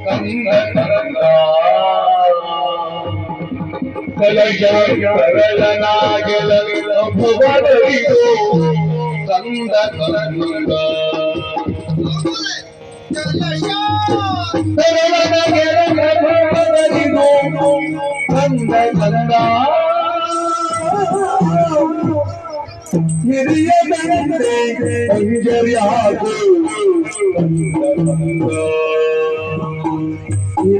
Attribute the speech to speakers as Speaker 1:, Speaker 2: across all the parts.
Speaker 1: ಕಂದ ಕಂದ ಕಲಶ ಕರಳನಾಗೆಲವಿನ ಭುವನವಿದು ಕಂದ ಕಂದ ಕರಳನಗೆಲವಿನ ಭುವನವಿದು ಕಂದ ಕಂದ ಹಿರಿಯ ತಂದೆ ಅಂಜರ್ಯಾಗು ಹಿರಿಯ ತಂದೆ ಅಂಜರ್ಯಾಗು ಕಂದ ಕಂದ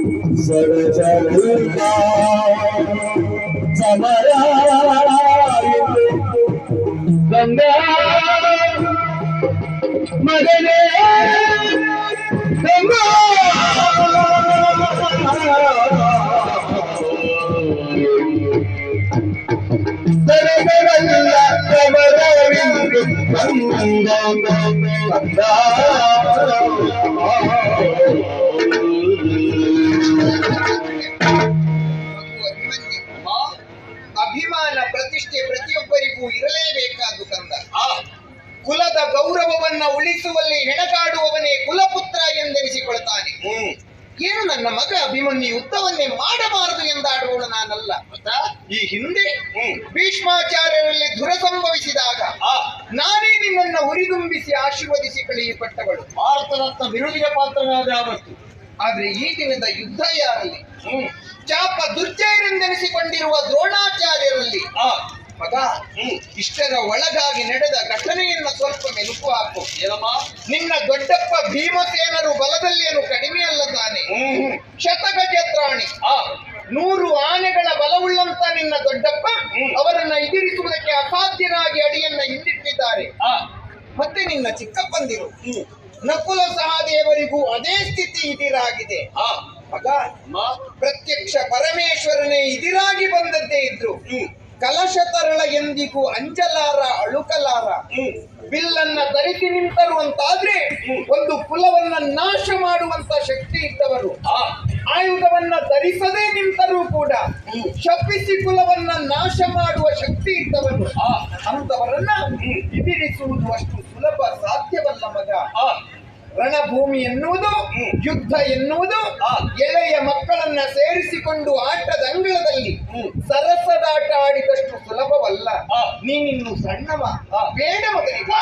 Speaker 2: Oh, ಪ್ರತಿಷ್ಠೆ ಪ್ರತಿಯೊಬ್ಬರಿಗೂ ಇರಲೇಬೇಕಾದ್ದು ಕಂದ ಕುಲದ ಗೌರವವನ್ನ ಉಳಿಸುವಲ್ಲಿ ಹೆಣಗಾಡುವವನೇ ಕುಲಪುತ್ರ ಎಂದೆನಿಸಿಕೊಳ್ತಾನೆ ಏನು ನನ್ನ ಮಗ ಅಭಿಮನ್ಯು ಯುದ್ಧವನ್ನೇ ಮಾಡಬಾರದು ಎಂದಾಡುವಳು ನಾನಲ್ಲ. ಈ ಹಿಂದೆ ಭೀಷ್ಮಾಚಾರ್ಯರಲ್ಲಿ ದುರ ಸಂಭವಿಸಿದಾಗ ನಾನೇ ನಿನ್ನ ಹುರಿದುಂಬಿಸಿ ಆಶೀರ್ವದಿಸಿ ಕಳುಹಿಕೊಟ್ಟವಳು
Speaker 1: ಭಾರತರತ್ನ ವಿರುದ್ಧ ಪಾತ್ರನಾದ ಅವತ್ತು
Speaker 2: ಆದ್ರೆ ಈ ದಿನದ ಯುದ್ಧ ಯಾರಲ್ಲಿ? ಚಾಪ ದುರ್ಜಯರೆಂದೆನಿಸಿಕೊಂಡಿರುವ ದ್ರೋಣಾಚಾರ್ಯರಲ್ಲಿ ಮಗ ಇಷ್ಟರ ಒಳಗಾಗಿ ನಡೆದ ಘಟನೆಯನ್ನ ಸ್ವಲ್ಪ ಮೆಲುಕು ಹಾಕು.
Speaker 1: ಏನಮ್ಮ?
Speaker 2: ನಿನ್ನ ದೊಡ್ಡಪ್ಪ ಭೀಮಸೇನರು ಬಲದಲ್ಲೇನು ಕಡಿಮೆ ಅಲ್ಲ ತಾನೆ ಶತಗಜತ್ರಾಣಿ. ನೂರು ಆನೆಗಳ ಬಲವುಳ್ಳಂತ ನಿನ್ನ ದೊಡ್ಡಪ್ಪ ಅವರನ್ನ ಎದುರಿಸುವುದಕ್ಕೆ ಅಸಾಧ್ಯನಾಗಿ ಅಡಿಯನ್ನ ಹಿಂದಿಟ್ಟಿದ್ದಾರೆ. ಮತ್ತೆ ನಿನ್ನ ಚಿಕ್ಕಪ್ಪಂದಿರು. ನಕುಲ ಸಹದೇವರಿಗೂ ಅದೇ ಸ್ಥಿತಿ ಇದಿರಾಗಿದೆ. ಮಗ ಪ್ರತ್ಯಕ್ಷ ಪರಮೇಶ್ವರನೇ ಇದಿರಾಗಿ ಬಂದದ್ದೇ ಇದ್ರು. ಕಲಶ ತರಳ ಎಂದಿಗೂ ಅಂಜಲಾರ ಅಳುಕಲಾರ. ಬಿಲ್ಲನ್ನ ಧರಿಸಿ ನಿಂತರು ಅಂತಾದ್ರೆ ಒಂದು ಕುಲವನ್ನ ನಾಶ ಮಾಡುವಂತ ಶಕ್ತಿ ಇದ್ದವರು. ಆಯುಧವನ್ನ ಧರಿಸದೆ ನಿಂತರೂ ಕೂಡ ಶಪಿಸಿ ಕುಲವನ್ನ ನಾಶ ಮಾಡುವ ಶಕ್ತಿ ಇದ್ದವರು. ಅಂತವರನ್ನ ಎದುರಿಸುವುದು ಅಷ್ಟು ಸುಲಭ ಸಾಧ್ಯವಲ್ಲ ಮಗ. ರಣಭೂಮಿ ಎನ್ನುವುದು ಯುದ್ಧ ಎನ್ನುವುದು ಎಳೆಯ ಮಕ್ಕಳನ್ನ ಸೇರಿಸಿಕೊಂಡು ಆಟದ ಅಂಗಳದಲ್ಲಿ ಸರಸದಾಟ ಆಡಿದಷ್ಟು ಸುಲಭವಲ್ಲ. ನೀನಿನ್ನು ಸಣ್ಣವ. ಬೇಡ ಮಗನಿಗೆ.